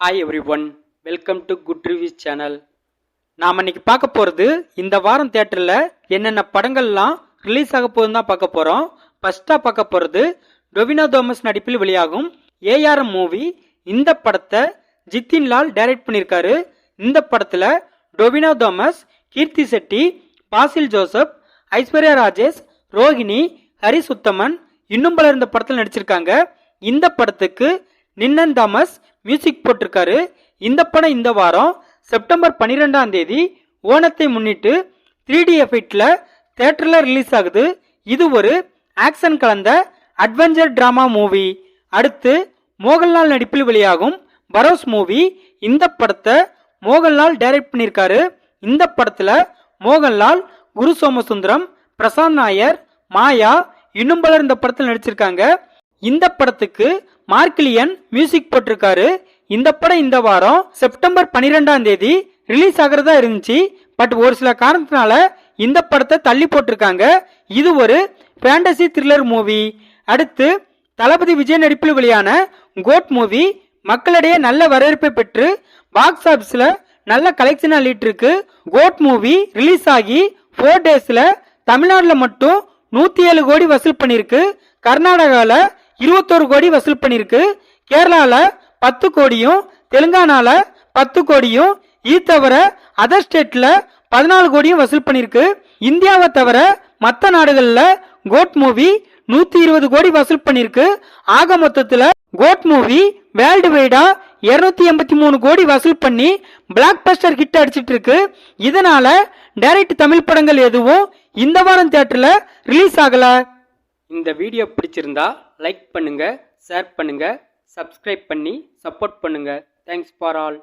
Hi everyone welcome to good reviews channel நாம் இன்னைக்கு பார்க்க போகிறது இந்த வாரம் தேட்டரில் என்னென்ன படங்கள்லாம் ரிலீஸ் ஆக போகுதுன்னு தான் பார்க்க போகிறோம் ஃபஸ்ட்டாக பார்க்க போகிறது டொவினோ தோமஸ் நடிப்பில் வெளியாகும் ஏஆர்எம் மூவி இந்த படத்தை ஜித்தின் லால் டைரக்ட் பண்ணியிருக்காரு. இந்த படத்தில் டொவினோ தோமஸ் கீர்த்தி செட்டி பாசில் ஜோசப் ஐஸ்வர்யா ராஜேஷ் ரோஹிணி ஹரி சுத்தமன் இன்னும் பலர் இந்த படத்தில் நடிச்சிருக்காங்க. இந்த படத்துக்கு நின்னன் தாமஸ் மியூசிக் போட்டிருக்காரு. இந்த படம் இந்த வாரம் செப்டம்பர் பன்னிரெண்டாம் தேதி ஓணத்தை முன்னிட்டு த்ரீ டி எஃபெக்டில் தேட்டரில் ரிலீஸ் ஆகுது. இது ஒரு ஆக்ஷன் கலந்த அட்வென்ச்சர் ட்ராமா மூவி அடுத்து மோகன்லால் நடிப்பில் வெளியாகும் பரோஸ் மூவி இந்த படத்தை மோகன்லால் டைரக்ட் பண்ணியிருக்காரு இந்த படத்தில் மோகன்லால் குரு சோமசுந்தரம் பிரசாந்த் நாயர் மாயா இன்னும் பலர் இந்த படத்தில் நடிச்சிருக்காங்க. இந்த படத்துக்கு மார்க்லியன் மியூசிக் போட்டிருக்காரு. இந்த படம் இந்த வாரம் செப்டம்பர் பன்னிரெண்டாம் தேதி ரிலீஸ் ஆகிறதா இருந்துச்சு. பட் ஒரு சில காரணத்தினால இந்த படத்தை தள்ளி போட்டிருக்காங்க. இது ஒரு ஃபேண்டசி த்ரில்லர் மூவி அடுத்து தளபதி விஜய் நடிப்பில் வெளியான கோட் மூவி மக்களிடையே நல்ல வரவேற்பை பெற்று பாக்ஸ் ஆஃபீஸில் நல்ல கலெக்ஷன் அள்ளிட்டு இருக்கு. கோட் மூவி ரிலீஸ் ஆகி ஃபோர் டேஸில் தமிழ்நாட்டில் மட்டும் நூற்றி ஏழு கோடி வசூல் பண்ணியிருக்கு. கர்நாடகாவில் இருபத்தோரு கோடி வசூல் பண்ணிருக்கு. கேரளாவில் பத்து கோடியும் தெலுங்கானால பத்து கோடியும் இது தவிர அதர் ஸ்டேட்ல பதினாலு கோடியும் வசூல் பண்ணிருக்கு. இந்தியாவை தவிர மற்ற நாடுகளில் கோட் மூவி நூத்தி இருபது கோடி வசூல் பண்ணிருக்கு. ஆக மொத்தத்துல கோட் மூவி வேர்ல்டு வைடா இருநூத்தி எண்பத்தி மூணு கோடி வசூல் பண்ணி பிளாக் பஸ்டர் ஹிட் அடிச்சிட்டு இருக்கு. இதனால டைரக்ட் தமிழ் படங்கள் எதுவும் இந்த வாரம் தேட்டரில் ரிலீஸ் ஆகல. இந்த வீடியோ பிடிச்சிருந்தா லைக் பண்ணுங்கள் ஷேர் பண்ணுங்கள் சப்ஸ்கிரைப் பண்ணி சப்போர்ட் பண்ணுங்கள் தேங்க்ஸ் ஃபார் ஆல்